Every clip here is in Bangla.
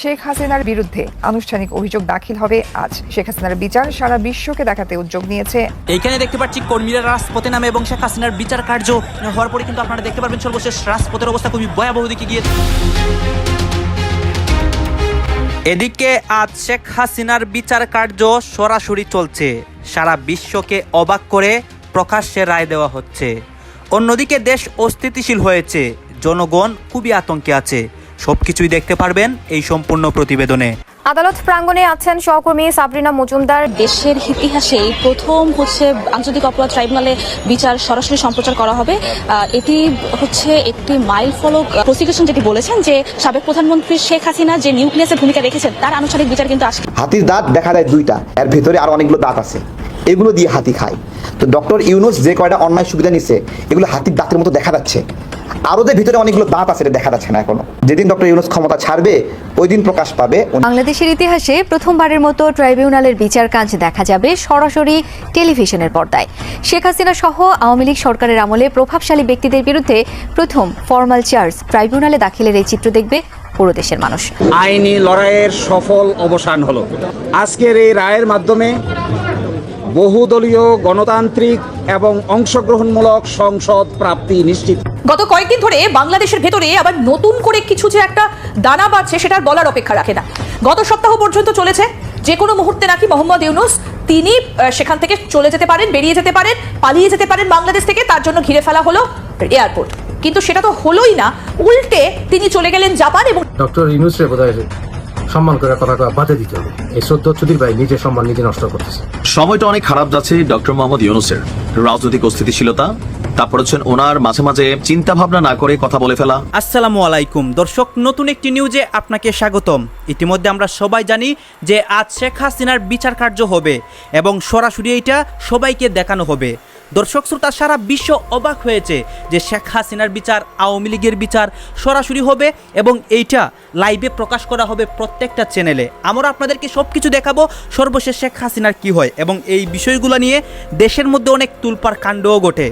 শেখ হাসিনার বিরুদ্ধে আনুষ্ঠানিক অভিযোগ দাখিল হবে আজ। শেখ হাসিনার বিচার সারা বিশ্বকে দেখাতে উদ্যোগ নিয়েছে। এইখানে দেখতে পাচ্ছি কর্মীরা রাজপথে নামে এবং শেখ হাসিনার বিচার কার্য হওয়ার পরে কিন্তু আপনারা দেখতে পারবেন সর্বশেষ রাজপথের অবস্থা খুবই ভয়াবহ দিকে গিয়েছে। এদিকে আজ শেখ হাসিনার বিচার কার্য সরাসরি চলছে। সারা বিশ্বকে অবাক করে প্রকাশ্যে রায় দেওয়া হচ্ছে। অন্যদিকে দেশ অস্থিতিশীল হয়েছে। জনগণ খুবই আতঙ্কে আছে। সবকিছুই দেখতে পারবেন এই সম্পূর্ণ প্রতিবেদনে। আদালত প্রাঙ্গণে আছেন সহকর্মী সাবরিনা মজুমদার। দেশের ইতিহাসে এই প্রথম হচ্ছে আঞ্চলিক অপরাধ ট্রাইব্যুনালে বিচার সরাসরি সম্প্রচার করা হবে। আহ, এটি হচ্ছে একটি মাইল ফলক প্রসিকিউশন যেটি বলেছেন যে সাবেক প্রধানমন্ত্রী শেখ হাসিনা যে নিউক্লিয়াসের ভূমিকা রেখেছেন তার আনুষ্ঠানিক বিচার কিন্তু আসছে হাতির দাঁত দেখা যায় দুইটা এর ভেতরে আর অনেকগুলো দাঁত আছে। এগুলো দিয়ে হাতি খায়। তো ডক্টর ইউনুস যে কয়টা অন্যায় সুবিধা নিচ্ছে এগুলো হাতির দাঁতের মতো দেখা যাচ্ছে। আরও যে ভিতরে অনেকগুলো দাঁত আছে এটা দেখা যাচ্ছে না এখনও। যেদিন ডক্টর ইউনুস ক্ষমতা ছাড়বে ওই দিন প্রকাশ পাবে বাংলাদেশের ইতিহাসে প্রথমবারের মতো ট্রাইব্যুনালের বিচার কাজ দেখা যাবে সরাসরি টেলিভিশনের পর্দায়। শেখ হাসিনা সহ আওয়ামী লীগ সরকারের আমলে প্রভাবশালী ব্যক্তিদের বিরুদ্ধে প্রথম ফর্মাল চার্জ ট্রাইব্যুনালে দাখিলের এই চিত্র দেখবে পুরো দেশের মানুষ। আইনি লড়াইয়ের সফল অবসান হলো। আজকের এই রায়ের মাধ্যমে বহুদলীয় গণতান্ত্রিক এবং অংশগ্রহণমূলক সংসদ প্রাপ্তি নিশ্চিত। গত কয়েকদিন ধরে বাংলাদেশের ভেতরে আবার নতুন করে কিছু যে একটা দানা বাঁধছে সেটার বলার অপেক্ষা রাখে না। গত সপ্তাহ পর্যন্ত চলেছে যে কোনো মুহূর্তে নাকি মোহাম্মদ ইউনুস তিনি আহ, সেখান থেকে চলে যেতে পারেন বেরিয়ে যেতে পারেন পালিয়ে যেতে পারেন বাংলাদেশ থেকে তার জন্য ঘিরে ফেলা হলো এয়ারপোর্ট। কিন্তু সেটা তো হলোই না উল্টে তিনি চলে গেলেন জাপান এবং ডক্টর ইউনুসরে বোধ হয় সম্মান করে কথাটা বাদে দিতে হবে। এই শ্রদ্ধ চুদির ভাই নিজের সম্মান নিজে নষ্ট করতেছে। সময়টা অনেক খারাপ যাচ্ছে ডক্টর মোহাম্মদ ইউনুসের। রাজনৈতিক অস্থিতিশীলতা তারপর হচ্ছেন ওনার মাঝে মাঝে চিন্তা ভাবনা না করে কথা বলে ফেলা। আসসালামু আলাইকুম। দর্শক নতুন একটি নিউজে আপনাকে স্বাগতম। ইতিমধ্যে আমরা সবাই জানি যে আজ শেখ হাসিনার বিচার কার্য হবে এবং সরাসরি এইটা সবাইকে দেখানো হবে। দর্শক শ্রোতা, সারা বিশ্ব অবাক হয়েছে যে শেখ হাসিনার বিচার, আওয়ামী লীগের বিচার সরাসরি হবে এবং এইটা লাইভে প্রকাশ করা হবে প্রত্যেকটা চ্যানেলে আমরা আপনাদেরকে সব কিছু দেখাবো, সর্বশেষ শেখ হাসিনার কি হয় এবং এই বিষয়গুলো নিয়ে দেশের মধ্যে অনেক তুলপার কাণ্ডও ঘটে।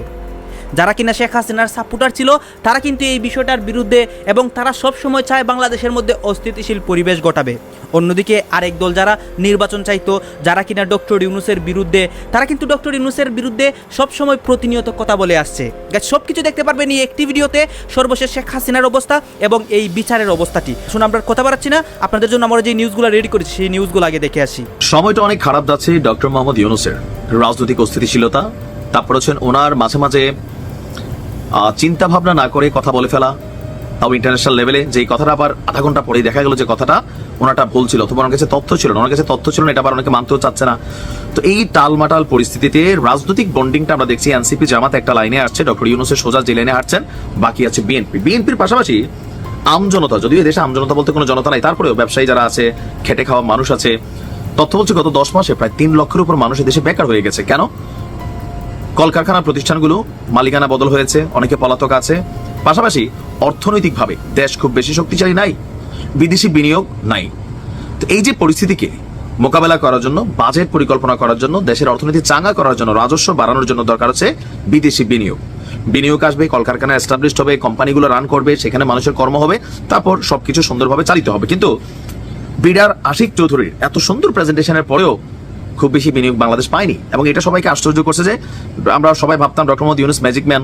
যারা কিনা শেখ হাসিনার সাপোর্টার ছিল, তারা কিন্তু এই বিষয়টার বিরুদ্ধে এবং তারা সব সময় চায় বাংলাদেশের মধ্যে অস্থিতিশীল পরিবেশ ঘটাবে অন্যদিকে আরেক দল যারা নির্বাচন চাইতো, যারা কিনা ডক্টর ইউনুসের বিরুদ্ধে, তারা কিন্তু ডক্টর ইউনুসের বিরুদ্ধে সব সময় প্রতিনিয়ত কথা বলে আসছে। সব কিছু দেখতে পারবেন এই একটি ভিডিওতে, সর্বশেষ শেখ হাসিনার অবস্থা এবং এই বিচারের অবস্থাটি। শুনে আমরা কথা বাড়াচ্ছি না, আপনাদের জন্য আমরা যে নিউজগুলো রেডি করেছি, সেই নিউজগুলো আগে দেখে আসি। সময়টা অনেক খারাপ যাচ্ছে ডক্টর মোহাম্মদ ইউনুসের। রাজনৈতিক অস্থিতিশীলতা, তারপর হচ্ছেন ওনার মাঝে মাঝে চিন্তা ভাবনা না করে কথা বলে ফেলা। তাও ইন্টারন্যাশনাল লেভেলে যে কথাটা আবার আধা ঘণ্টা পরেই দেখা গেল যে কথাটা ওনাটা ভুল ছিল। অথবা ওনার কাছে তথ্য ছিল ওনার কাছে তথ্য ছিল না, এটা আবার অনেকে মানতেও চাচ্ছে না। তো এই টালমাটাল পরিস্থিতিতে রাজনৈতিক বন্ডিংটা আমরা দেখছি এনসিপি জামাত একটা লাইনে আসছে। ডক্টর ইউনুসের সোজা যে লাইনে হাঁটছেন, বাকি আছে বিএনপি। বিএনপির পাশাপাশি আমজনতা যদিও এদেশে আমজনতা বলতে কোনো জনতা নাই, তারপরেও ব্যবসায়ী যারা আছে, খেটে খাওয়া মানুষ আছে, তথ্য বলছে গত দশ মাসে প্রায় তিন লক্ষের উপর মানুষ দেশে বেকার হয়ে গেছে। কেন? কলকারখানা প্রতিষ্ঠানগুলো মালিকানা বদল হয়েছে, অনেকে পলাতক আছে। পাশাপাশি অর্থনৈতিকভাবে দেশ খুব বেশি শক্তিশালী নাই, বিদেশি বিনিয়োগ নাই। তো এই যে পরিস্থিতিকে মোকাবেলা করার জন্য, বাজেট পরিকল্পনা করার জন্য, দেশের অর্থনীতি চাঙ্গা করার জন্য, রাজস্ব বাড়ানোর জন্য দরকার আছে বিদেশি বিনিয়োগ। বিনিয়োগ আসবে, কলকারখানা এস্টাবলিশড হবে কোম্পানিগুলো রান করবে, সেখানে মানুষের কর্ম হবে, তারপর সবকিছু সুন্দরভাবে চালিত হবে। কিন্তু বিডার আশিক চৌধুরীর এত সুন্দর প্রেজেন্টেশনের পরেও খুব বেশি বিনিয়োগ বাংলাদেশ পায়নি। এবং এটা সবাইকে আশ্চর্য করছে যে আমরা সবাই ভাবতাম doctor Mohammad Yunus magic man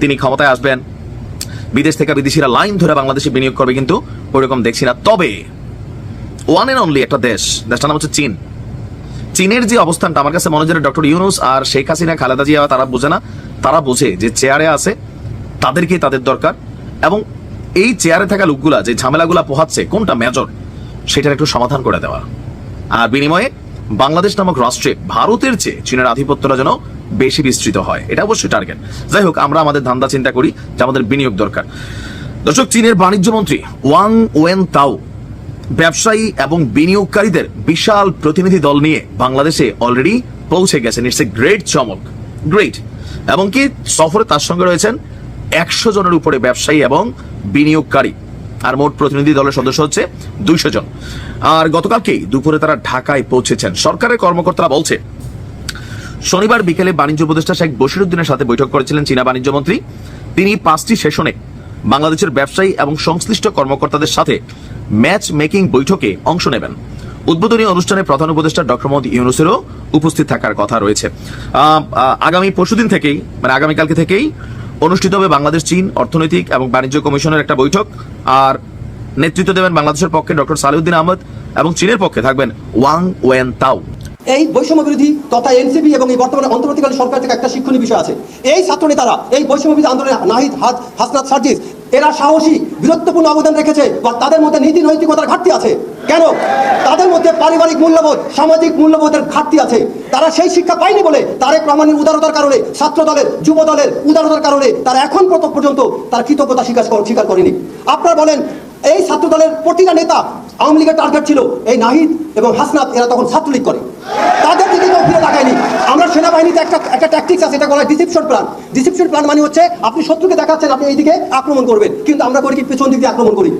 তিনি ক্ষমতায় আসবেন, বিদেশ থেকে বিদেশিরা লাইন ধরে বাংলাদেশে বিনিয়োগ করবে, কিন্তু ওইরকম দেখছি না। তবে ওয়ান এন্ড অনলি একটা দেশ, দেশটার নাম হচ্ছে চীন। চীনের যে অবস্থানটা, আমার কাছে মনে হয় ডক্টর ইউনুস আর শেখ হাসিনা, খালেদা জিয়া, তারা বোঝে না। তারা বোঝে যে চেয়ারে আছে, তাদেরকেই তাদের দরকার। এবং এই চেয়ারে থাকা লোকগুলা, যে ঝামেলাগুলা পোহাচ্ছে, কোনটা মেজর সেটার একটু সমাধান করে দেওয়া। আর বিনিময়ে বাংলাদেশ নামক রাষ্ট্রে ভারতের চেয়ে চীনের আধিপত্যটা যেন বেশি বিস্তৃত হয়। এটা অবশ্যই টার্গেট যাই হোক, আমরা আমাদের ধান্দা চিন্তা করি যে আমাদের বিনিয়োগ দরকার। দর্শক, চীনের বাণিজ্য মন্ত্রী ওয়াং ওয়েন তাও ব্যবসায়ী এবং বিনিয়োগকারীদের বিশাল প্রতিনিধি দল নিয়ে বাংলাদেশে অলরেডি পৌঁছে গেছেন। ইটস এ গ্রেট চমক গ্রেট এবং কি সফরে তার সঙ্গে রয়েছেন একশো জনের উপরে ব্যবসায়ী এবং বিনিয়োগকারী। আর মোট প্রতিনিধি দলের সদস্য হচ্ছে দুইশো জন। আর গতকালকেই দুপুরে তারা ঢাকায় পৌঁছেছেন। সরকারের কর্মকর্তারা বলছে শনিবার বিকেলে বাণিজ্য উপদেষ্টা শেখ বশিরুদ্দিনের সাথে বৈঠক করেছিলেন চীনা বাণিজ্য মন্ত্রী। তিনি পাঁচটি সেশনে বাংলাদেশের ব্যবসায়ী এবং সংশ্লিষ্ট কর্মকর্তাদের সাথে ম্যাচ মেকিং বৈঠকে অংশ নেবেন। উদ্বোধনী অনুষ্ঠানে প্রধান উপদেষ্টা ডক্টর মোহাম্মদ ইউনুসেরও উপস্থিত থাকার কথা রয়েছে। আগামী পরশুদিন থেকেই মানে আগামীকালকে থেকেই অনুষ্ঠিত হবে বাংলাদেশ চীন অর্থনৈতিক এবং বাণিজ্য কমিশনের একটা বৈঠক। আর নেতৃত্ব দেবেন বাংলাদেশের পক্ষে ডক্টর সালিউদ্দিন আহমদ এবং চীনের পক্ষে থাকবেন ওয়াং ওয়েন তাও এই বৈষম্য বিরোধী তথা এনসিপি এবং এই বর্তমানে অন্তর্বর্তীকালীন সরকার থেকে একটা শিক্ষণীয় বিষয় আছে। এই ছাত্র নেতারা, এই বৈষম্য বিরোধী আন্দোলনে নাহিদ হাত হাসনাত সার্জিস, এরা সাহসী, বীরত্বপূর্ণ অবদান রেখেছে, বা তাদের মধ্যে নীতি নৈতিকতার ঘাটতি আছে। কেন? তাদের মধ্যে পারিবারিক মূল্যবোধ, সামাজিক মূল্যবোধের ঘাটতি আছে। তারা সেই শিক্ষা পায়নি বলে তারেক রহমানের উদারতার কারণে ছাত্র দলের, যুব দলের উদারতার কারণে তারা এখন পর্যন্ত তারা কৃতজ্ঞতা স্বীকার স্বীকার করেনি। আপনারা বলেন এই ছাত্র দলের প্রতিটা নেতা আওয়ামী লীগের টার্গেট ছিল এই নাহিদ এবং হাসনাত, এরা তখন ছাত্রলীগ করে। তাদের দিকে কেউ ফিরে তাকায়নি। আমরা সেনাবাহিনীতে একটা একটা ট্যাকটিক্স আছে, এটা বলা ডিসিপশন প্ল্যান ডিসিপশন প্ল্যান মানে হচ্ছে আপনি শত্রুকে দেখাচ্ছেন, আপনি এইদিকে আক্রমণ করবেন। কিন্তু আমরা করি কি, পেছন দিক দিয়ে আক্রমণ করি।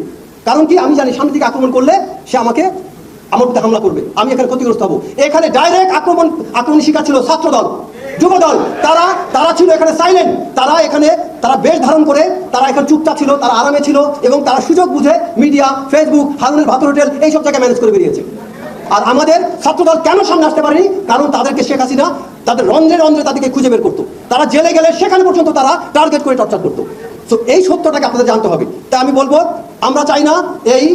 কারণ কি, আমি জানি সামনের দিকে আক্রমণ করলে সে আমাকে আমার প্রতি হামলা করবে। আমি এখানে ক্ষতিগ্রস্ত হব। এখানে ডাইরেক্ট আক্রমণ আক্রমণ শিকার ছিল ছাত্র দল যুব দল তারা তারা ছিল এখানে সাইলেন্ট তারা এখানে, তারা বেশ ধারণ করে, তারা এখানে চুপচাপ ছিল, তারা আরামে ছিল এবং তারা সুযোগ বুঝে মিডিয়া ফেসবুক হারুনের ভাত হোটেল এইসব জায়গায় ম্যানেজ করে বেরিয়েছে। আর আমাদের ছাত্রদল কেন সামনে আসতে পারেনি? কারণ তাদেরকে শেখ হাসিনা তাদের রন্ধ্রে রন্ধ্রে তাদেরকে খুঁজে বের করতো। তারা জেলে গেলে সেখানে পর্যন্ত তারা টার্গেট করে টর্চার করতো। তো এই সত্যটাকে আপনাদের জানতে হবে। তাই আমি বলব, আমরা চাই না এই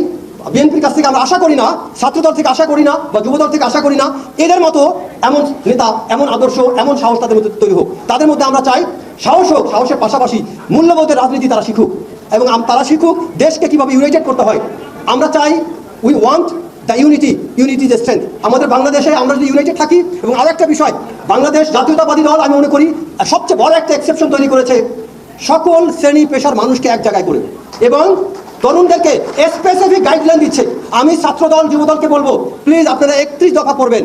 বিএনপির কাছ থেকে আমরা আশা করি না, ছাত্রদল থেকে আশা করি না বা যুবদল থেকে আশা করি না, এদের মতো এমন নেতা, এমন আদর্শ, এমন সাহস তাদের মধ্যে তৈরি হোক। তাদের মধ্যে আমরা চাই সাহস হোক, সাহসের পাশাপাশি মূল্যবোধের রাজনীতি তারা শিখুক এবং তারা শিখুক দেশকে কীভাবে ইউনাইটেড করতে হয়। আমরা চাই we want the unity unity the strength আমাদের বাংলাদেশে আমরা যদি ইউনাইটেড থাকি এবং আরও একটা বিষয়, বাংলাদেশ জাতীয়তাবাদী দল আমি মনে করি, সবচেয়ে বড় একটা এক্সেপশন তৈরি করেছে সকল শ্রেণি পেশার মানুষকে এক জায়গায় করে। এবং তরুণদেরকে স্পেসিফিক গাইডলাইন দিচ্ছে। আমি ছাত্রদল, যুবদলকে বলব প্লিজ আপনারা একত্রিশ দফা পড়বেন।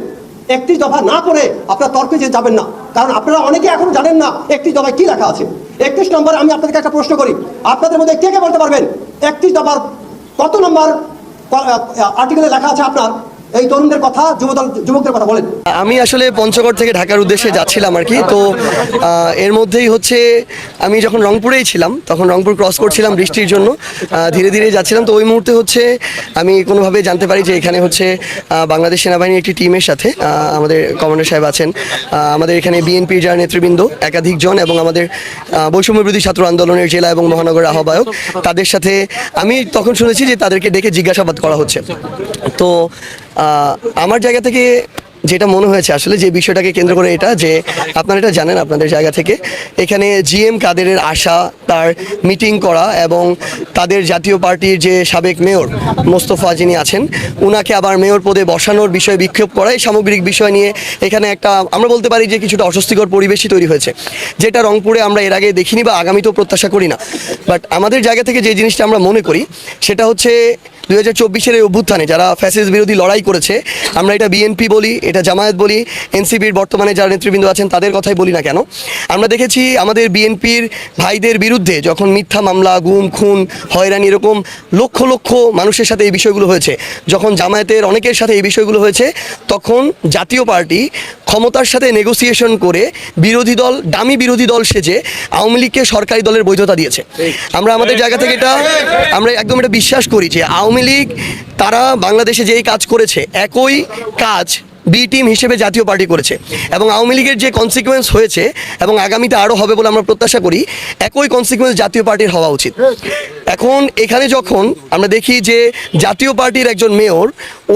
একত্রিশ দফা না পড়ে আপনারা তর্কে যে যাবেন না। কারণ আপনারা অনেকে এখন জানেন না একত্রিশ দফায় কি লেখা আছে। একত্রিশ নম্বর, আমি আপনাদেরকে একটা প্রশ্ন করি। আপনাদের মধ্যে কে কে বলতে পারবেন? একত্রিশ দফার কত নম্বর আর্টিকেলে লেখা আছে আপনার? এই তরুণদের কথা যুবদল যুবকদের কথা বলেন। আমি আসলে পঞ্চগড় থেকে ঢাকার উদ্দেশ্যে যাচ্ছিলাম আর কি। তো এর মধ্যেই হচ্ছে আমি যখন রংপুরেই ছিলাম তখন রংপুর ক্রস করছিলাম বৃষ্টির জন্য। ধীরে ধীরে যাচ্ছিলাম। তো ওই মুহূর্তে হচ্ছে আমি কোনোভাবে জানতে পারি যে এখানে হচ্ছে বাংলাদেশ সেনাবাহিনীর একটি টিমের সাথে আমাদের কমান্ডার সাহেব আছেন। আমাদের এখানে বিএনপির যারা নেতৃবৃন্দ একাধিক জন এবং আমাদের আহ, বৈষম্য বিরোধী ছাত্র আন্দোলনের জেলা এবং মহানগরের আহ্বায়ক তাদের সাথে আমি তখন শুনেছি যে তাদেরকে ডেকে জিজ্ঞাসাবাদ করা হচ্ছে। তো আমার জায়গা থেকে যেটা মনে হয়েছে আসলে যে বিষয়টাকে কেন্দ্র করে এটা, যে আপনারা এটা জানেন আপনাদের জায়গা থেকে, এখানে জিএম কাদেরের আশা, তার মিটিং করা এবং তাদের জাতীয় পার্টির যে সাবেক মেয়র মোস্তফা যিনি আছেন, উনাকে আবার মেয়র পদে বসানোর বিষয়ে বিক্ষোভ করা, এই সামগ্রিক বিষয় নিয়ে এখানে একটা, আমরা বলতে পারি যে কিছুটা অস্বস্তিকর পরিবেশই তৈরি হয়েছে, যেটা রংপুরে আমরা এর আগে দেখিনি বা আগামীতেও প্রত্যাশা করি না। বাট আমাদের জায়গা থেকে যে জিনিসটা আমরা মনে করি, সেটা হচ্ছে দুই হাজার চব্বিশের এই অভ্যুত্থানে যারা ফ্যাসিস বিরোধী লড়াই করেছে আমরা এটা বিএনপি বলি এটা জামায়াত বলি এনসিপির বর্তমানে যারা নেতৃবৃন্দ আছেন তাদের কথাই বলি না কেন? আমরা দেখেছি আমাদের বিএনপির ভাইদের বিরুদ্ধে যখন মিথ্যা মামলা গুম খুন হয়রানি এরকম লক্ষ লক্ষ মানুষের সাথে এই বিষয়গুলো হয়েছে যখন জামায়াতের অনেকের সাথে এই বিষয়গুলো হয়েছে তখন জাতীয় পার্টি ক্ষমতার সাথে নেগোসিয়েশন করে বিরোধী দল দামি বিরোধী দল সেজে আওয়ামী লীগকে সরকারি দলের বৈধতা দিয়েছে। আমরা আমাদের জায়গা থেকে এটা আমরা একদম এটা বিশ্বাস করি যে আওয়ামী লীগ তারা বাংলাদেশে যেই কাজ করেছে একই কাজ বি টিম হিসেবে জাতীয় পার্টি করেছে এবং আওয়ামী লীগের যে কনসিকুয়েন্স হয়েছে এবং আগামীতে আরও হবে বলে আমরা প্রত্যাশা করি, একই কনসিকুয়েন্স জাতীয় পার্টির হওয়া উচিত। এখন এখানে যখন আমরা দেখি যে জাতীয় পার্টির একজন মেয়র,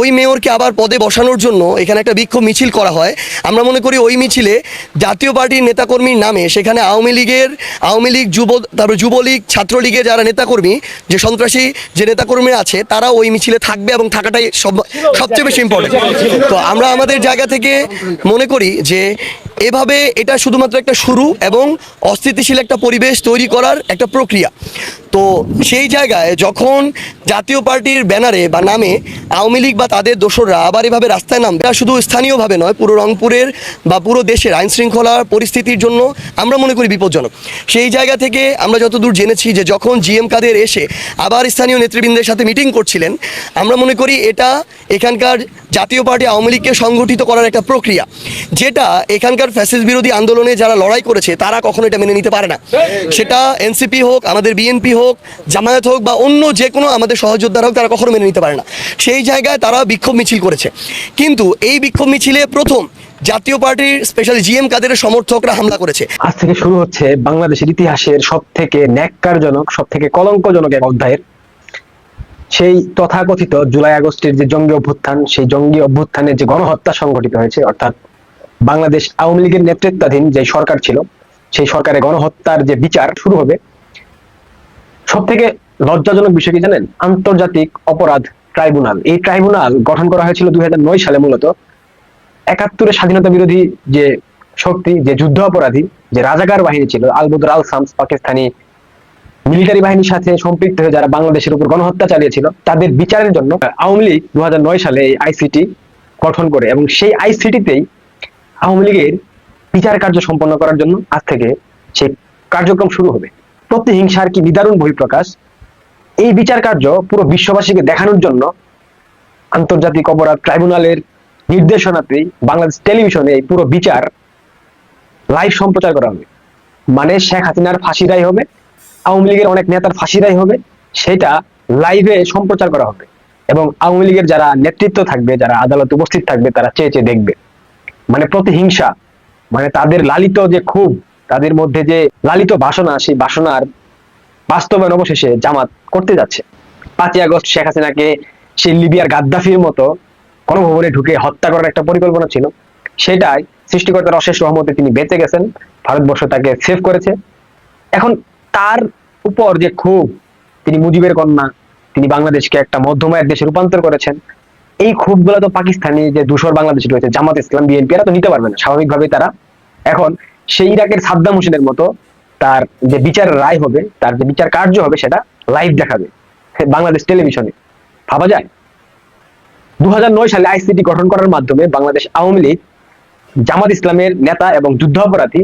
ওই মেয়রকে আবার পদে বসানোর জন্য এখানে একটা বিক্ষোভ মিছিল করা হয়। আমরা মনে করি ওই মিছিলে জাতীয় পার্টির নেতাকর্মীর নামে সেখানে আওয়ামী লীগের, আওয়ামী লীগ যুব, তারপরে যুবলীগ, ছাত্রলীগের যারা নেতাকর্মী, যে সন্ত্রাসী যে নেতাকর্মী আছে তারা ওই মিছিলে থাকবে এবং থাকাটাই সব সবচেয়ে বেশি ইম্পর্টেন্ট তো আমরা আমাদের জায়গা থেকে মনে করি যে এভাবে এটা শুধুমাত্র একটা শুরু এবং অস্থিতিশীল একটা পরিবেশ তৈরি করার একটা প্রক্রিয়া। তো সেই জায়গায় যখন জাতীয় পার্টির ব্যানারে বা নামে আওয়ামী লীগ বা তাদের দোসররা আবার এভাবে রাস্তায় নামবে, এটা শুধু স্থানীয়ভাবে নয়, পুরো রংপুরের বা পুরো দেশের আইন শৃঙ্খলার পরিস্থিতির জন্য আমরা মনে করি বিপজ্জনক। সেই জায়গা থেকে আমরা যতদূর জেনেছি যে যখন জিএম কাদের এসে আবার স্থানীয় নেতৃবৃন্দের সাথে মিটিং করছিলেন, আমরা মনে করি এটা এখানকার জাতীয় পার্টি আওয়ামী লীগকে সংগঠিত করার একটা প্রক্রিয়া, যেটা এখানকার ফ্যাসিস বিরোধী আন্দোলনে যারা লড়াই করেছে, তারা কখনো এটা মেনে নিতে পারে না। সেটা এনসিপি হোক, আমাদের বিএনপি হোক, জামায়াত হোক, বা অন্য যে কোনো আমাদের সহযোদ্ধারা হোক, তারা কখনো মেনে নিতে পারে না। সেই জায়গায় তারা বিক্ষোভ মিছিল করেছে। কিন্তু এই বিক্ষোভ মিছিলে প্রথম জাতীয় পার্টির স্পেশালি জিএম কাদের সমর্থকরা হামলা করেছে। আজ থেকে শুরু হচ্ছে বাংলাদেশের ইতিহাসের সব থেকে ন্যাক্কারজনক সব থেকে কলঙ্কজনক এক অধ্যায়ের সেই তথাকথিত জুলাই আগস্টের যে জঙ্গি অভ্যুত্থান, সেই জঙ্গি অভ্যুত্থানের যে গণহত্যা সংঘটিত হয়েছে, অর্থাৎ বাংলাদেশ আওয়ামী লীগের নেতৃত্বাধীন যে সরকার ছিল, সেই সরকারের গণহত্যার যে বিচার শুরু হবে সব থেকে লজ্জাজনক বিষয় কি জানেন? আন্তর্জাতিক অপরাধ ট্রাইব্যুনাল। এই ট্রাইব্যুনাল গঠন করা হয়েছিল দুই হাজার নয় সালে মূলত একাত্তরের স্বাধীনতা বিরোধী যে শক্তি, যে যুদ্ধ অপরাধী, যে রাজাকার বাহিনী ছিল, আলবদর আল সামস পাকিস্তানি মিলিটারি বাহিনীর সাথে সম্পৃক্ত হয়ে যারা বাংলাদেশের উপর গণহত্যা চালিয়েছিল, তাদের বিচারের জন্য আওয়ামী লীগ দু হাজার নয় সালে এই আইসিটি গঠন করে এবং সেই আইসিটিতেই আওয়ামী লীগের বিচার কার্য সম্পন্ন করার জন্য আজ থেকে সেই কার্যক্রম শুরু হবে। প্রতিহিংসার কি নিদারুণ বহিঃপ্রকাশ? এই বিচার কার্য পুরো বিশ্ববাসীকে দেখানোর জন্য আন্তর্জাতিক অপরাধ ট্রাইব্যুনালের নির্দেশনাতেই বাংলাদেশ টেলিভিশনে এই পুরো বিচার লাইভ সম্প্রচার করা হবে। মানে শেখ হাসিনার ফাঁসি রায় হবে আওয়ামী লীগের অনেক নেতার ফাঁসি রায় হবে, সেটা লাইভে সম্প্রচার করা হবে। এবং আওয়ামী লীগের যারা নেতৃত্ব থাকবে, যারা আদালতে উপস্থিত থাকবে, তারা চেয়ে চেয়ে দেখবে। মানে প্রতিহিংসা মানে তাদের লালিত যে খুব তাদের মধ্যে যে লালিত বাসনা, সেই বাসনার বাস্তবায়ন অবশেষে জামাত করতে যাচ্ছে। পাঁচই আগস্ট শেখ হাসিনাকে সেই লিবিয়ার গাদ্দাফির মতো গণভবনে ঢুকে হত্যা করার একটা পরিকল্পনা ছিল। সেটাই সৃষ্টিকর্তার অশেষ রহমতে তিনি বেঁচে গেছেন, ভারতবর্ষ তাকে সেভ করেছে। এখন তার উপর যে ক্ষোভ, তিনি মুজিবের কন্যা, তিনি বাংলাদেশকে একটা মধ্যমায়ের দেশে রূপান্তর করেছেন, এই ক্ষোভগুলো তো পাকিস্তানি যে দূষর বাংলাদেশ রয়েছে, জামাত ইসলাম, বিএনপি এরা তো নিতে পারবে না। স্বাভাবিকভাবে তারা এখন সেই ইরাকের সাদ্দাম হোসেনের মতো তার যে বিচার রায় হবে, তার যে বিচার কার্য হবে, সেটা লাইভ দেখাবে বাংলাদেশ টেলিভিশনে। ভাবা যায়? দু হাজার নয় সালে আইসিটি গঠন করার মাধ্যমে বাংলাদেশ আওয়ামী লীগ জামাত ইসলামের নেতা এবং যুদ্ধ অপরাধী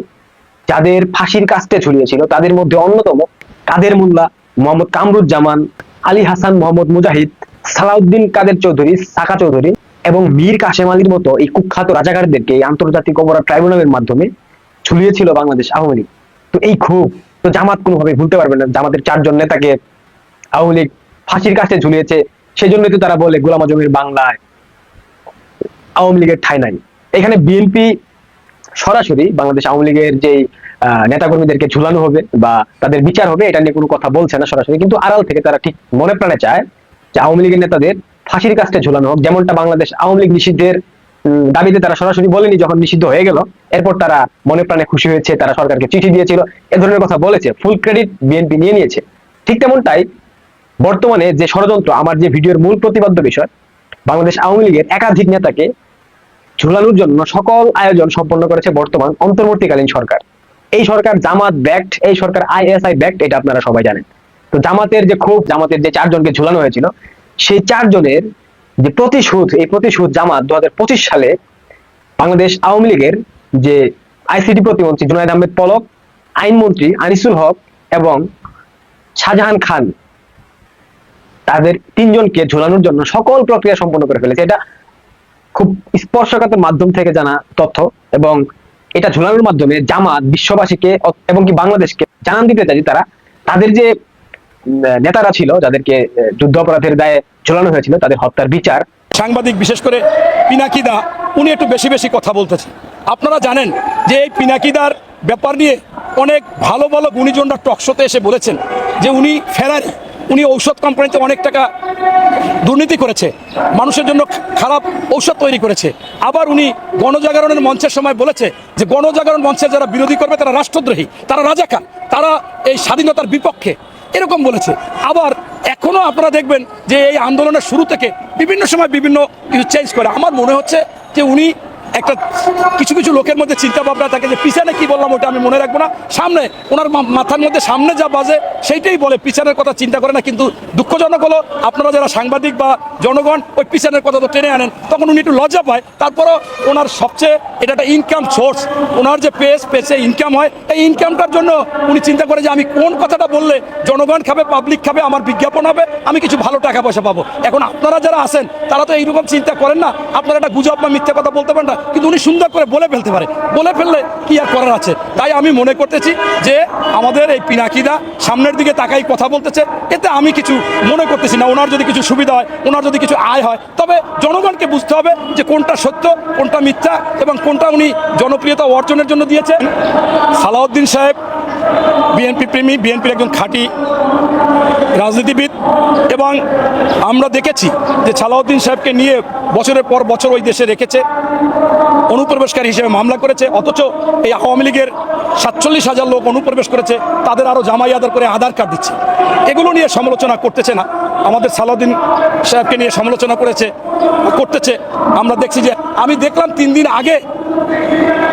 যাদের ফাঁসির কাস্টে ঝুলিয়েছিল তাদের মধ্যে অন্যতম কাদের মোল্লা? মোহাম্মদ কামরুজ্জামান, আলী হাসান, মোহাম্মদ মুজাহিদ, সালাউদ্দিন কাদের চৌধুরী, সাকা চৌধুরী এবং মীর কাশেম আলীর মতো এই কুখ্যাত রাজাকারদেরকে এই আন্তর্জাতিক অপরাধ ট্রাইব্যুনালের মাধ্যমে ঝুলিয়েছিল বাংলাদেশ আওয়ামী লীগ। তো এই ক্ষোভ তো জামাত কোনোভাবে ভুলতে পারবে না। জামাতের চারজন নেতাকে আওয়ামী লীগ ফাঁসির কাছে ঝুলিয়েছে সেই জন্যই তো তারা বলে, গোলাম আজমের বাংলায় আওয়ামী লীগের ঠাঁই নাই। এখানে বিএনপি সরাসরি বাংলাদেশ আওয়ামী লীগের যে নেতাকর্মীদেরকে ঝুলানো হবে বা তাদের বিচার হবে, এটা নিয়ে কোনো কথা বলছে না সরাসরি। কিন্তু আড়াল থেকে তারা ঠিক মনে প্রাণে চায় যে আওয়ামী লীগের নেতাদের ফাঁসির কাজটা ঝুলানো হোক, যেমনটা বাংলাদেশ আওয়ামী লীগ নিষিদ্ধের দাবিতে তারা সরাসরি বলেনি যখন নিষিদ্ধ হয়ে গেল। এরপর তারা মনে প্রাণে খুশি হয়েছে, তারা সরকারকে চিঠি দিয়েছিল, এ ধরনের কথা বলেছে, ফুল ক্রেডিট বিএনপি নিয়ে নিয়েছে। ঠিক তেমনটাই বর্তমানে যে ষড়যন্ত্র, আমার যে ভিডিওর মূল প্রতিপাদ্য বিষয়, বাংলাদেশ আওয়ামী লীগের একাধিক নেতাকে ঝুলানোর জন্য সকল আয়োজন সম্পন্ন করেছে বর্তমান অন্তর্বর্তীকালীন সরকার। এই সরকার জামাত ব্যাক্ট এই সরকার আইএসআই ব্যাক্ট এটা আপনারা সবাই জানেন। তো জামাতের যে খুব জামাতের যে চারজনকে ঝুলানো হয়েছিল, সেই চারজনের যে প্রতিশোধ, এই প্রতিশোধ জামাত দু হাজার পঁচিশ সালে বাংলাদেশ আওয়ামী লীগের যে আইসিটি প্রতিমন্ত্রী জুনায়দ আহমেদ পলক, আইনমন্ত্রী আনিসুল হক এবং শাহজাহান খান, তাদের তিনজনকে ঝোলানোর জন্য সকল প্রক্রিয়া সম্পন্ন করে ফেলেছে। এটা খুব স্পর্শকাতর মাধ্যম থেকে জানা তথ্য এবং এটা ঝোলানোর মাধ্যমে জামাত, বিশ্ববাসীকে এবং কি বাংলাদেশকে জানান দিতে চাই তারা, তাদের যে নেতারা ছিল যাদেরকে যুদ্ধ অপরাধের দায়ে ঝোলানো হয়েছিল, তাদের হত্যার বিচার। সাংবাদিক বিশেষ করে পিনাকিদা, উনি একটু বেশি বেশি কথা বলতেছে আপনারা জানেন যে এই পিনাকিদার ব্যাপার নিয়ে অনেক ভালো ভালো গুণীজনরা টকশোতে এসে বলেছেন যে উনি ফেরারি। উনি ঔষধ কোম্পানিতে অনেক টাকা দুর্নীতি করেছে। মানুষের জন্য খারাপ ঔষধ তৈরি করেছে। আবার উনি গণজাগরণের মঞ্চের সময় বলেছে যে গণজাগরণ মঞ্চে যারা বিরোধী করবে, তারা রাষ্ট্রদ্রোহী, তারা রাজাকার, তারা এই স্বাধীনতার বিপক্ষে। এরকম বলেছে। আবার এখনও আপনারা দেখবেন যে এই আন্দোলনের শুরু থেকে বিভিন্ন সময় বিভিন্ন কিছু চেঞ্জ করে। আমার মনে হচ্ছে যে উনি একটা কিছু কিছু লোকের মধ্যে চিন্তা ভাবনা থাকে যে পিছনে কি বললাম ওটা আমি মনে রাখব না। সামনে, ওনার মাথার মধ্যে সামনে যা বাজে, সেইটাই বলে, পিছনের কথা চিন্তা করে না, কিন্তু দুঃখজনক হলো, আপনারা যারা সাংবাদিক বা জনগণ, ওই পিছনের কথা তো টেনে আনেন। তখন উনি একটু লজ্জা পায়, তারপরও ওনার সবচেয়ে, এটা একটা ইনকাম সোর্স ওনার যে পেজ, পেজে ইনকাম হয়, এই ইনকামটার জন্য উনি চিন্তা করে যে আমি কোন কথাটা বললে জনগণ খাবে পাবলিক খাবে, আমার বিজ্ঞাপন হবে, আমি কিছু ভালো টাকা পয়সা পাবো। এখন আপনারা যারা আছেন, তারা তো এইরকম চিন্তা করেন না, আপনারা একটা গুজব বা মিথ্যা কথা বলতে পারেন না কিন্তু উনি সুন্দর করে বলে ফেলতে পারে। বলে ফেললে কি আর করার আছে? তাই আমি মনে করতেছি যে আমাদের এই পিনাকিদা সামনের দিকে তাকাই কথা বলতেছে। এতে আমি কিছু মনে করতেছি না। ওনার যদি কিছু সুবিধা হয়, ওনার যদি কিছু আয় হয়, তবে জনগণকে বুঝতে হবে যে কোনটা সত্য, কোনটা মিথ্যা এবং কোনটা উনি জনপ্রিয়তা অর্জনের জন্য দিয়েছেন। সালাউদ্দিন সাহেব বিএনপি প্রেমী, বিএনপির একজন খাঁটি রাজনীতিবিদ এবং আমরা দেখেছি যে সালাউদ্দিন সাহেবকে নিয়ে বছরের পর বছর ওই দেশে রেখেছে, অনুপ্রবেশকারী হিসেবে মামলা করেছে, অথচ এই আওয়ামী লীগের সাতচল্লিশ হাজার লোক অনুপ্রবেশ করেছে, তাদের আরও জামাই আদার করে আধার কার্ড দিচ্ছে। এগুলো নিয়ে সমালোচনা করতেছে না। আমাদের সালাউদ্দিন সাহেবকে নিয়ে সমালোচনা করেছে, করতেছে। আমরা দেখছি যে, আমি দেখলাম তিন দিন আগে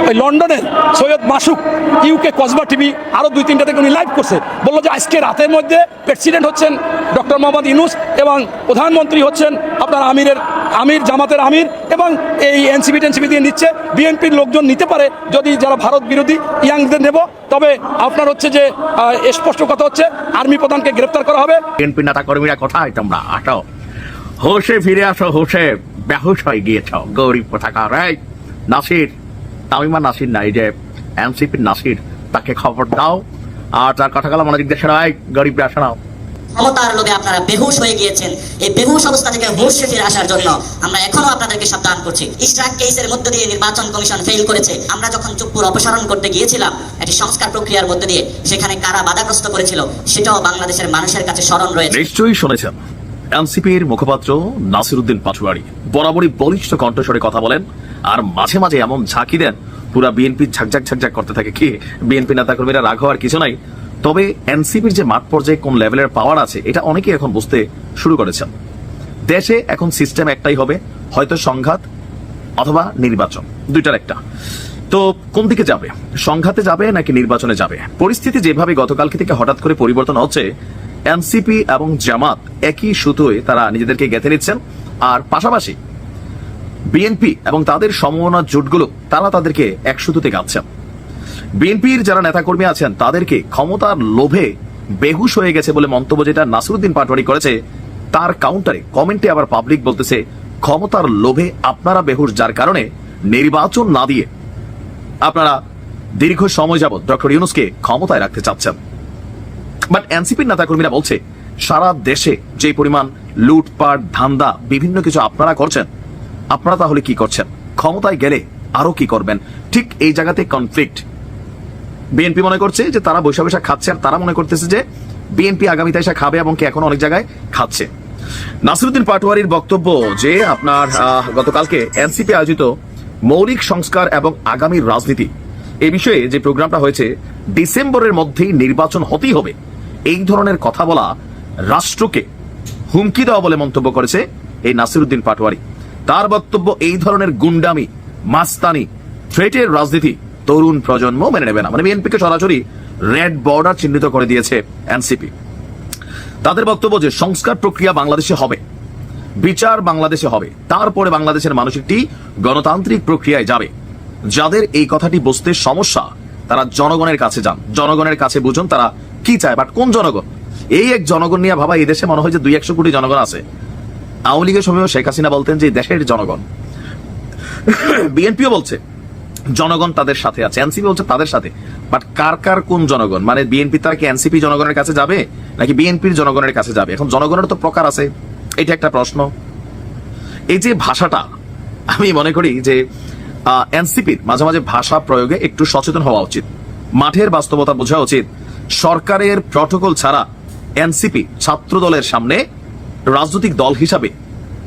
ওই লন্ডনের সৈয়দ মাসুক ইউকে কসবা টিভি আরও দুই, তিনটা থেকে উনি লাইভ করছে। বলল যে আজকে রাতের মধ্যে প্রেসিডেন্ট হচ্ছেন ডক্টর মোহাম্মদ ইনুস এবং প্রধানমন্ত্রী হচ্ছেন আপনার আমিরের, আমির, জামাতের আমির এবং এই এনসিপি টেনসিপি দিয়ে নিচ্ছে। বিএনপির লোকজন নিতে পারে যদি যারা ভারত বিরোধী ইয়াংদের নেব। তবে আপনার হচ্ছে যে স্পষ্ট কথা হচ্ছে, আর্মি প্রধানকে গ্রেপ্তার করা হবে। বিএনপি নেতা কর্মীরা কোথায় তোমরা? আসো। হোসে ফিরে আসো, হোসে। বেহুশ হয়ে গিয়েছ। গৌরী কোথাকার রায় নাসির তামিমা নাসির নাই যে এনসিপির নাসির তাকে খবর দাও। আর তার কথা গেলাম আমাদের দেশের এই গরিবরা শোনাও ক্ষমতার লোভে আপনারা বেহুশ হয়ে গিয়েছেন। এই বেহুশ অবস্থা থেকে হুঁশে ফিরে আসার জন্য আমরা এখনও আপনাদেরকে সাবধান করছি। ইস্ট্রাক কেসের মধ্য দিয়ে নির্বাচন কমিশন ফেল করেছে। আমরা যখন চুপ্পুর অপসারণ করতে গিয়েছিলাম একটি সংস্কার প্রক্রিয়ার মধ্যে দিয়ে সেখানে কারা বাধাগ্রস্ত করেছিল সেটাও বাংলাদেশের মানুষের কাছে স্মরণ রয়েছে। নিশ্চয়ই শুনেছেন। এনসিপির মুখপাত্র নাসিরুদ্দিন পাটোয়ারি বরাবরই বলিষ্ঠ কণ্ঠস্বরে কথা বলেন। আর মাঝে মাঝে এমন ঝাঁকি দেন। পুরা বিএনপি ঝাকঝাক ঝাকঝাক করতে থাকে। কি? বিএনপি নেতাকর্মীরা রাগ হওয়ার কিছু নাই। তবে এনসিপির যে মাঠ পর্যায়ে কোন লেভেলের পাওয়ার আছে, এটা অনেকেই এখন বুঝতে শুরু করেছেন। দেশে এখন সিস্টেম একটাই হবে, হয়তো সংঘাত অথবা নির্বাচন। দুইটার একটা। তো কোন দিকে যাবে? সংঘাতে যাবে নাকি নির্বাচনে যাবে? পরিস্থিতি যেভাবে গতকালকে থেকে হঠাৎ করে পরিবর্তন হচ্ছে, এনসিপি এবং জামাত একই সুতোয় তারা নিজেদেরকে গেঁথে নিচ্ছেন। আর পাশাপাশি বিএনপি এবং তাদের সমমনা জোটগুলো, তারা তাদেরকে এক সুতোতে গাচ্ছেন বিএনপির যারা নেতাকর্মী আছেন, তাদেরকে ক্ষমতার লোভে বেহুশ হয়ে গেছে বলে মন্তব্য যেটা নাসিরুদ্দিন পাটোয়ারি করেছে, তার কাউন্টারে কমেন্টে আবার পাবলিক বলতেছে, ক্ষমতার লোভে আপনারা বেহুশ, যার কারণে নির্বাচন না দিয়ে আপনারা দীর্ঘ সময় যাবৎ ডক্টর ইউনুসকে ক্ষমতায় রাখতে চাচ্ছেন। বাট এনসিপির নেতাকর্মীরা বলছে, সারা দেশে যে পরিমাণ লুটপাট, ধান্দা, বিভিন্ন কিছু আপনারা করছেন আপনারা তাহলে কি করছেন? ক্ষমতায় গেলে আরও কি করবেন? ঠিক এই জায়গাতে কনফ্লিক্ট বিএনপি মনে করছে যে তারা বৈশা বৈশা খাচ্ছে আর তারা মনে করতেছে যে বিএনপি আগামীতে এসে খাবে এবং কি এখন অনেক জায়গায় খাচ্ছে। নাসিরুদ্দিন পাটোয়ারির বক্তব্য যে আপনার গতকালকে এনসিপি আয়োজিত মৌলিক সংস্কার এবং আগামীর রাজনীতি। এই বিষয়ে যে প্রোগ্রামটা হয়েছে, ডিসেম্বরের মধ্যেই নির্বাচন হতেই হবে। এই ধরনের কথা বলা রাষ্ট্রকে হুমকি দেওয়া বলে মন্তব্য করেছে এই নাসিরুদ্দিন পাটোয়ারি। তার বক্তব্য এই ধরনের গুন্ডামি, মাস্তানি, থ্রেটের রাজনীতি তরুণ প্রজন্ম মেনে নেবে না। মানে বিএনপিকে সরাসরি রেড বর্ডার চিহ্নিত করে দিয়েছে এনসিপি। তাদের বক্তব্য যে সংস্কার প্রক্রিয়া বাংলাদেশে হবে, বিচার বাংলাদেশে হবে, তারপরে বাংলাদেশের মানুষ একটি গণতান্ত্রিক প্রক্রিয়ায় যাবে। যাদের এই কথাটি বুঝতে সমস্যা, তারা জনগণের কাছে যান, জনগণের কাছে বুঝুন তারা কি চায়। বাট কোন জনগণ? এই এক জনগণ নিয়ে ভাবা, এই দেশে মনে হয় যে দুই একশো কোটি জনগণ আছে। আওয়ামী লীগের সময়ও শেখ হাসিনা বলতেন যে দেশের জনগণ। বিএনপিও বলছে, জনগণ তাদের সাথে আছে, এনসিপি বলছে তাদের সাথে। বাট কার কার কোন জনগণ? মানে বিএনপি তারা কি এনসিপি জনগণের কাছে যাবে, নাকি বিএনপির জনগণের কাছে যাবে? এখন জনগণের তো প্রকার আছে, এটা একটা প্রশ্ন। এই যে ভাষাটা, আমি মনে করি যে এনসিপির মাঝে মাঝে ভাষা প্রয়োগে একটু সচেতন হওয়া উচিত। মাঠের বাস্তবতা বোঝা উচিত। সরকারের প্রটোকল ছাড়া এনসিপি ছাত্র দলের সামনে রাজনৈতিক দল হিসাবে।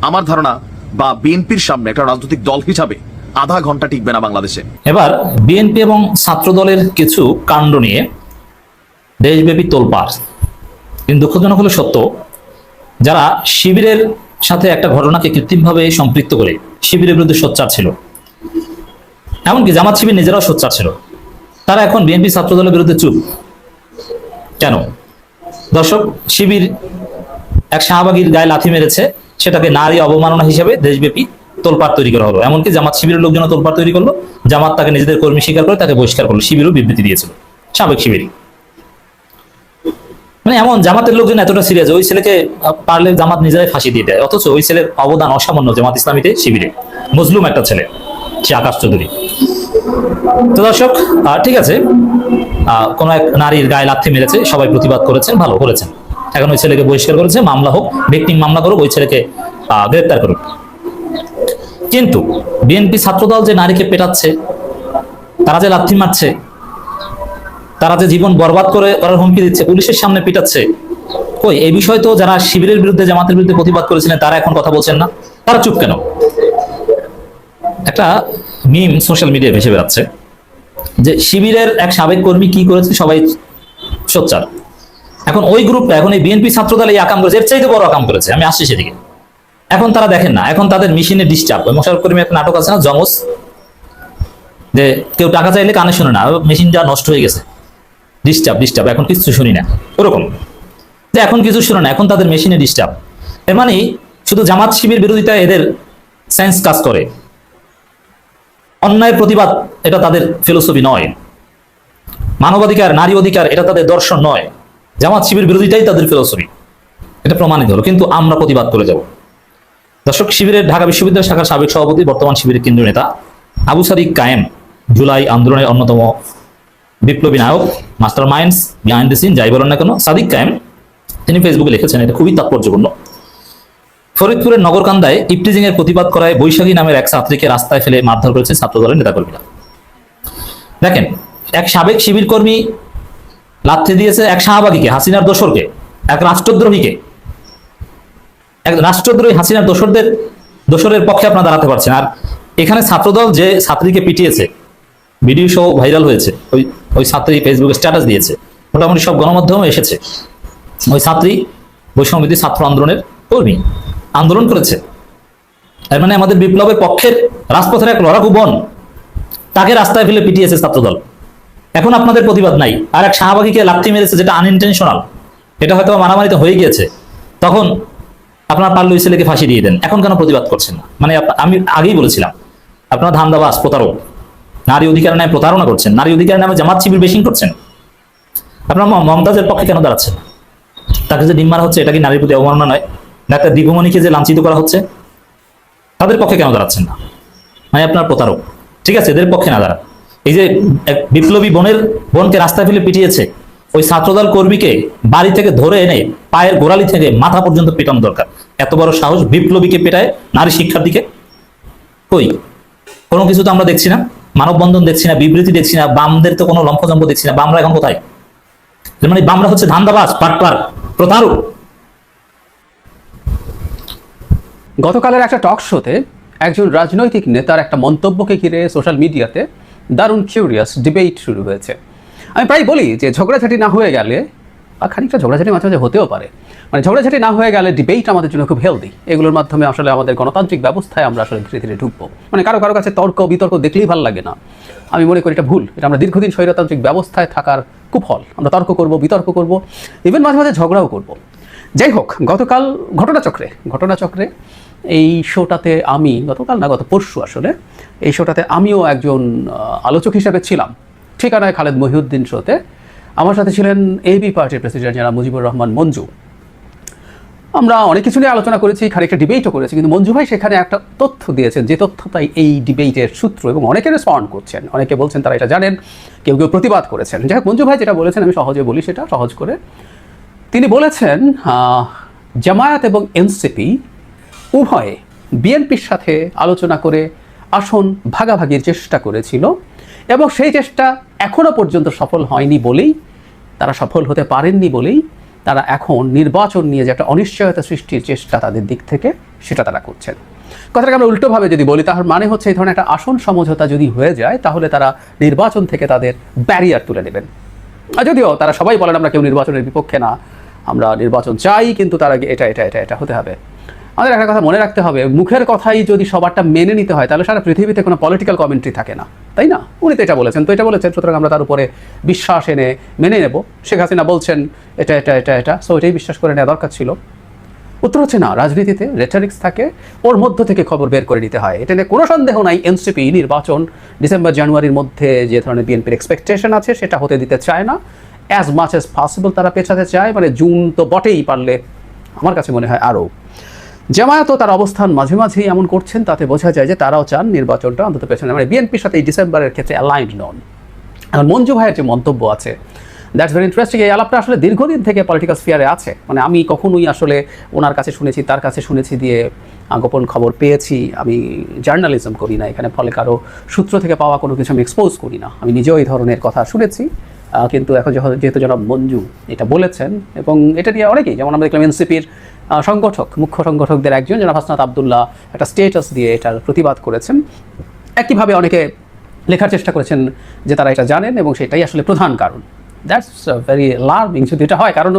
আমার ধারণা বা বিএনপির সামনে একটা রাজনৈতিক দল হিসাবে আধা ঘণ্টা টিকবে না বাংলাদেশে। এবার বিএনপি এবং ছাত্র দলের কিছু কাণ্ড নিয়ে দেশব্যাপী তোলপাড়। কিন্তু দুঃখজনক হলো সত্য, যারা শিবিরের সাথে একটা ঘটনাকে কৃত্রিমভাবে সম্পৃক্ত করে শিবিরের বিরুদ্ধে সোচ্চার ছিল। এমনকি জামাত শিবির নিজেরাও সোচ্চার ছিল। তারা এখন বিএনপি ছাত্রদলের বিরুদ্ধে চুপ। কেন? দর্শক, শিবির এক শাহবাগীর গায়ে লাথি মেরেছে, সেটাকে নারী অবমাননা হিসেবে দেশব্যাপী তোলপাড় তৈরি করা হলো এমনকি জামাত শিবিরের লোকজন তোলপাড় তৈরি করল। জামাত তাকে নিজেদের কর্মী স্বীকার করে তাকে বহিষ্কার করল। শিবিরও বিবৃতি দিয়েছিল। সাবেক শিবিরই। মানে এমন জামাতের লোকজন এতটা সিরিয়াস ওই ছেলেকে পারলে জামাত নিজেরাই ফাঁসি দিয়ে দেয়। অথচ ওই ছেলের অবদান অসামান্য জামাত ইসলামীতে শিবিরে। মজলুম একটা ছেলে, সে আকাশ চৌধুরী। তো দর্শক ঠিক আছে। কোনো এক নারীর গায়ে লাথি মেরেছে, সবাই প্রতিবাদ করেছেন, ভালো করেছেন। এখন ওই ছেলেকে বহিষ্কার করেছে মামলা হোক, ভিকটিম মামলা করুক, ওই ছেলেকে গ্রেপ্তার করুক। কিন্তু বিএনপি ছাত্রদল যে নারীকে পেটাচ্ছে, তারা যে লাথি মারছে, তারা যে জীবন বরবাদ করে, করার হুমকি দিচ্ছে, পুলিশের সামনে পিটাচ্ছে, কই, এই বিষয় তো যারা শিবিরের বিরুদ্ধে, জামাতের বিরুদ্ধে প্রতিবাদ করেছিলেন, তারা এখন কথা বলছেন না। তারা চুপ কেন? একটা মিম সোশ্যাল মিডিয়ায় ভেসে বেড়াচ্ছে, যে শিবিরের এক সাবেক কর্মী কি করেছে, সবাই সোচ্চার। এখন ওই গ্রুপটা, এখন এই বিএনপি ছাত্রদল এই আকাম করেছে এর চাইতে বড় আকাম করেছে। আমি আসছি সেদিকে। এখন তারা দেখেন না, এখন তাদের মেশিনে ডিস্টার্ব ওই মোশারফ কর্মী একটা নাটক আছে না জমস যে কেউ টাকা চাইলে কানে শুনে না মেশিন যা নষ্ট হয়ে গেছে। ডিস্টার্ব ডিস্টার্ব এখন কিছু শুনি না। ওরকম। যে এখন কিছু শুনে না, এখন তাদের মেশিনে ডিস্টার্ব এর মানে শুধু জামাত শিবির বিরোধিতা এদের সায়েন্স কাজ করে। অন্যায়ের প্রতিবাদ, এটা তাদের ফিলোসফি নয়। মানবাধিকার, নারী অধিকার, এটা তাদের দর্শন নয়। জামাত শিবির বিরোধিতাই তাদের ফিলোসফি। এটা প্রমাণিত হলো, কিন্তু আমরা প্রতিবাদ করে যাব। দর্শক, শিবিরের ঢাকা বিশ্ববিদ্যালয় শাখার সাবেক সভাপতি, বর্তমান শিবিরের কেন্দ্রীয় নেতা আবু সাদিক কায়েম জুলাই আন্দোলনের অন্যতম বিপ্লবী নায়ক master minds behind the scene, যাই বলেন না কেন, সাদিক কায়েম, তিনি ফেসবুকে লিখেছেন, এটা খুবই তাৎপর্যপূর্ণ। ফরিদপুরের নগরকান্দায় ইপটিজিং এর প্রতিবাদ করায় বৈশাখী নামের এক ছাত্রীকে রাস্তায় ফেলে মারধর করেছে ছাত্রদলের নেতাকর্মীরা। দেখেন, এক সাবেক শিবির কর্মী লাথি দিয়েছে এক শাহবাগীকে, হাসিনার দোসরকে, এক রাষ্ট্রদ্রোহীকে। এক রাষ্ট্রদ্রোহী হাসিনার দোসরদের, দোসরের পক্ষে আপনারা দাঁড়াতে পারছেন। আর এখানে ছাত্রদল যে ছাত্রীকে পিটিয়েছে, ভিডিও সহ ভাইরাল হয়েছে, ওই ওই ছাত্রী ফেসবুকে স্ট্যাটাস দিয়েছে, মোটামুটি সব গণমাধ্যমে এসেছে। ওই ছাত্রী বৈষম্যবিধি ছাত্র আন্দোলনের কর্মী, আন্দোলন করেছে। এর মানে আমাদের বিপ্লবের পক্ষের রাজপথের এক লড়াকু বন, তাকে রাস্তায় ফেলে পিটিয়েছে ছাত্রদল। এখন আপনাদের প্রতিবাদ নাই। আর এক শাহবাগীকে লাথি মেরেছে যেটা আনইনটেনশনাল এটা হয়তো মারামারিতে হয়ে গিয়েছে। তখন আপনার পারলে ওই ছেলেকে ফাঁসি দিয়ে দেন। এখন কেন প্রতিবাদ করছেন না? মানে আমি আগেই বলেছিলাম, আপনারা ধান্দাবাজ, প্রতারক। নারী অধিকারের নামে প্রতারণা করছেন। নারী অধিকারের নামে জামাত শিবির বেশি করছেন। আপনার মমতাজের পক্ষে কেন দাঁড়াচ্ছেন? তাকে যে ডিম হচ্ছে, এটা কি নারীর প্রতি অবমাননা নয়? ডাক্তার দীপমণিকে যে লাঞ্ছিত করা হচ্ছে, তাদের পক্ষে কেন দাঁড়াচ্ছেন না? মানে আপনার প্রতারক। ঠিক আছে, এদের পক্ষে না দাঁড়ান। এই যে বিপ্লবী বোনের, বোনকে রাস্তায় ফেলে পিটিয়েছে, ওই ছাত্রদল কর্মীকে বাড়ি থেকে ধরে এনে পায়ের গোড়ালি থেকে মাথা পর্যন্ত পেটানো দরকার। এত বড় সাহস বিপ্লবীকে পেটায় নারী শিক্ষার দিকে? কই? কোনো কিছু তো আমরা দেখছি না। মানববন্ধন দেখছি না, বিবৃতি দেখছি না, বামদের তো কোনো লম্ফজম্প দেখছি না। বামরা এখন কোথায়? মানে বামরা হচ্ছে ধান্দাবাজ, পাটপার, প্রতারক। গতকালের একটা টক শোতে একজন রাজনৈতিক নেতার একটা মন্তব্যকে ঘিরে সোশ্যাল মিডিয়াতে দারুণ কিউরিয়াস ডিবেট শুরু হয়েছে। আমি প্রায় বলি যে ঝগড়াঝাটি না হয়ে গেলে বা খানিকটা ঝগড়াঝাটি মাঝে মাঝে হতেও পারে। মানে ঝগড়াঝাটি না হয়ে গেলে ডিবেট আমাদের জন্য খুব হেলদি এগুলোর মাধ্যমে আসলে আমাদের গণতান্ত্রিক ব্যবস্থায় আমরা আসলে ধীরে ধীরে ঢুকবো। মানে কারও কারও কাছে তর্ক, বিতর্ক দেখলেই ভালো লাগে না। আমি মনে করি এটা ভুল। এটা আমরা দীর্ঘদিন স্বৈরতান্ত্রিক ব্যবস্থায় থাকার কুফল। আমরা তর্ক করব, বিতর্ক করব ইভেন মাঝে মাঝে ঝগড়াও করব। যাই হোক, গতকাল ঘটনাচক্রে ঘটনাচক্রে এই শোটাতে আমি, গতকাল না, গত পরশু আসলে এই শোটাতে আমিও একজন আলোচক হিসেবে ছিলাম। ঠিকানায় খালেদ মহিউদ্দিন শোতে। আমার সাথে ছিলেন এবি পার্টির প্রেসিডেন্ট যারা মুজিবুর রহমান মঞ্জু। আমরা অনেক কিছু নিয়ে আলোচনা করেছি, খানিকটা ডিবেটও করেছি, কিন্তু মঞ্জু ভাই সেখানে একটা তথ্য দিয়েছেন, যে তথ্য তাই এই ডিবেটের সূত্র, এবং অনেকে রেসপন্ড করছেন। অনেকে বলছেন তারা এটা জানেন, কেউ কেউ প্রতিবাদ করেছেন। যাই হোক, মঞ্জু ভাই যেটা বলেছেন, আমি সহজে বলি সেটা, সহজ করে। তিনি বলেছেন জামায়াত এবং এনসিপি উভয়ে বিএনপির সাথে আলোচনা করে আসন ভাগাভাগির চেষ্টা করেছিল এবং সেই চেষ্টা এখনও পর্যন্ত সফল হয়নি বলেই, তারা সফল হতে পারেননি বলেই, তারা এখন নির্বাচন নিয়ে যে একটা অনিশ্চয়তা সৃষ্টির চেষ্টা তাদের দিক থেকে, সেটা তারা করছেন। কথাটাকে আমরা উল্টোভাবে যদি বলি, তার মানে হচ্ছে এই ধরনের একটা আসন সমঝোতা যদি হয়ে যায়, তাহলে তারা নির্বাচন থেকে তাদের ব্যারিয়ার তুলে নেবেন যদিও তারা সবাই বলেন, আমরা কেউ নির্বাচনের বিপক্ষে না, আমরা নির্বাচন চাই, কিন্তু তার আগে এটা এটা এটা এটা হতে হবে। আমাদের একটা কথা মনে রাখতে হবে, মুখের কথাই যদি সবারটা মেনে নিতে হয়, তাহলে সারা পৃথিবীতে কোনো পলিটিক্যাল কমেন্ট্রি থাকে না, তাই না? উনি তো এটা বলেছেন, তো এটা বলেছেন, সুতরাং আমরা তার উপরে বিশ্বাস এনে মেনে নেব। শেখ হাসিনা বলছেন, এটা এটা এটা এটা। সো এটাই বিশ্বাস করে নেওয়া দরকার ছিল। উত্তর হচ্ছে না, রাজনীতিতে রেটারিক্স থাকে, ওর মধ্য থেকে খবর বের করে নিতে হয়। এটা নিয়ে কোনো সন্দেহ নাই এনসিপি নির্বাচন ডিসেম্বর জানুয়ারির মধ্যে যে ধরনের বিএনপির এক্সপেকটেশন আছে, সেটা হতে দিতে চায় না। অ্যাজ মাচ অ্যাজ পসিবল তারা পেছাতে চায় মানে জুন তো বটেই পারলে, আমার কাছে মনে হয় আরও। জামায়াতও তার অবস্থান মাঝে মাঝেই এমন করছেন, তাতে বোঝা যায় যে তারাও চান নির্বাচনটা অন্তত পেছনে। মানে বিএনপির সাথে এই ডিসেম্বরের ক্ষেত্রে অ্যালাইন্ড নন। এখন মঞ্জু ভাইয়ের যে মন্তব্য আছে দ্যাটস ভেরি ইন্টারেস্টিং এই আলাপটা আসলে দীর্ঘদিন থেকে পলিটিক্যাল স্ফিয়ারে আছে। মানে আমি কখনোই আসলে ওনার কাছে শুনেছি, তার কাছে শুনেছি দিয়ে গোপন খবর পেয়েছি। আমি জার্নালিজম করি না, এখানে ফলে কারও সূত্র থেকে পাওয়া কোনো কিছু আমি এক্সপোজ করি না। আমি নিজেও এই ধরনের কথা শুনেছি। কিন্তু এখন যখন যেহেতু জনাব মঞ্জু এটা বলেছেন, এবং এটা নিয়ে অনেকেই, যেমন আমরা দেখলাম এনসিপির সংগঠক, মুখ্য সংগঠকদের একজন, জনাব হাসনাত আবদুল্লাহ, একটা স্টেটাস দিয়ে এটার প্রতিবাদ করেছেন। একইভাবে অনেকে লেখার চেষ্টা করেছেন যে তারা এটা জানেন, এবং সেটাই আসলে প্রধান কারণ। দ্যাটস ভেরি লার্মিং যদি এটা হয়, কারণ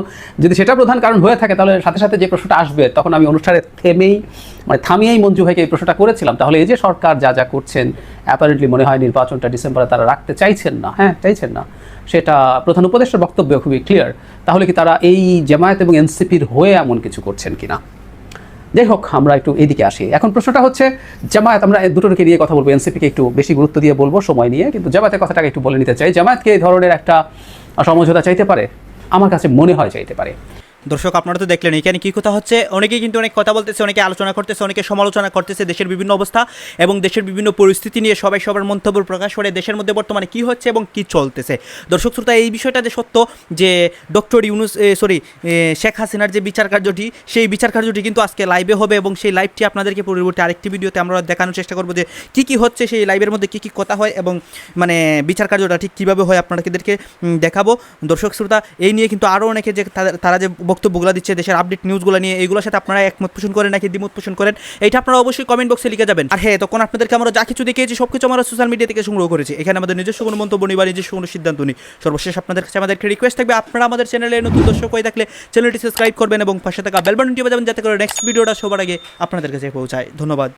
যদি সেটা প্রধান কারণ হয়ে থাকে, তাহলে সাথে সাথে যে প্রশ্নটা আসবে, তখন আমি অনুষ্ঠানে থেমেই মানে থামিয়েই মঞ্জু ভাইকে এই প্রশ্নটা করেছিলাম। তাহলে এই যে সরকার যা যা করছেন অ্যাপারেন্টলি মনে হয় নির্বাচনটা ডিসেম্বরে তারা রাখতে চাইছেন না। হ্যাঁ চাইছেন না। সেটা প্রধান উপদেষ্টার বক্তব্য খুবই ক্লিয়ার তাহলে কি তারা এই জামায়াত এবং এনসিপির হয়ে এমন কিছু করছেন কি না যাই হোক, আমরা একটু এদিকে আসি। এখন প্রশ্নটা হচ্ছে, জামায়াত, আমরা দুটোকে নিয়ে কথা বলব, এনসিপিকে একটু বেশি গুরুত্ব দিয়ে বলব সময় নিয়ে, কিন্তু জামায়াতের কথাটাকে একটু বলে নিতে চাই। জামায়াতকে এই ধরনের একটা সমঝোতা চাইতে পারে? আমার কাছে মনে হয় চাইতে পারে। দর্শক, আপনারা তো দেখলেন, এখানে কী কথা হচ্ছে? অনেকেই কিন্তু অনেক কথা বলতেছে, অনেকে আলোচনা করতেছে, অনেকে সমালোচনা করতেছে, দেশের বিভিন্ন অবস্থা এবং দেশের বিভিন্ন পরিস্থিতি নিয়ে সবাই সবার মন্তব্য প্রকাশ করে দেশের মধ্যে বর্তমানে কি হচ্ছে এবং কি চলতেছে। দর্শক, শ্রোতা, এই বিষয়টা যে সত্য যে ডক্টর ইউনুস সরি শেখ হাসিনার যে বিচার কার্যটি, সেই বিচার কার্যটি কিন্তু আজকে লাইভে হবে এবং সেই লাইভটি আপনাদেরকে পরবর্তী আরেকটি ভিডিওতে আমরা দেখানোর চেষ্টা করব যে কী কী হচ্ছে সেই লাইভের মধ্যে, কী কী কথা হয় এবং মানে বিচার কার্যটা ঠিক কীভাবে হয়, আপনাদেরকে দেখাবো। দর্শক, শ্রোতা, এই নিয়ে কিন্তু আরও অনেকে যে তারা যে বক্তব্যগুলো দিচ্ছে, দেশের আপডেট নিউজগুলো নিয়ে এইগুলোর সাথে আপনারা একমত পোষণ করেন নাকি দ্বিমত পোষণ করেন এটা আপনারা অবশ্যই কমেন্ট বক্সে লিখে যাবেন। আর হ্যাঁ তখন আপনাদেরকে আমরা যা কিছু দেখিয়েছি সব কিছু আমরা সোশ্যাল মিডিয়া থেকে সংগ্রহ করেছি। এখানে আমাদের নিজস্ব কোনো মন্তব্য নেই বা নিজস্ব কোনো সিদ্ধান্ত নেই। সর্বশেষ আপনাদের কাছে আমাদের একটা রিকোয়েস্ট থাকবে, আপনারা আমাদের চ্যানেলে নতুন দর্শক হয়ে থাকলে চ্যানেলটি সাবস্ক্রাইব করবেন এবং পাশে থাকা বেলবটনটি বাজাবেন, যাতে করে নেক্সট ভিডিওটা সবার আগে আপনাদের কাছে পৌঁছায়। ধন্যবাদ।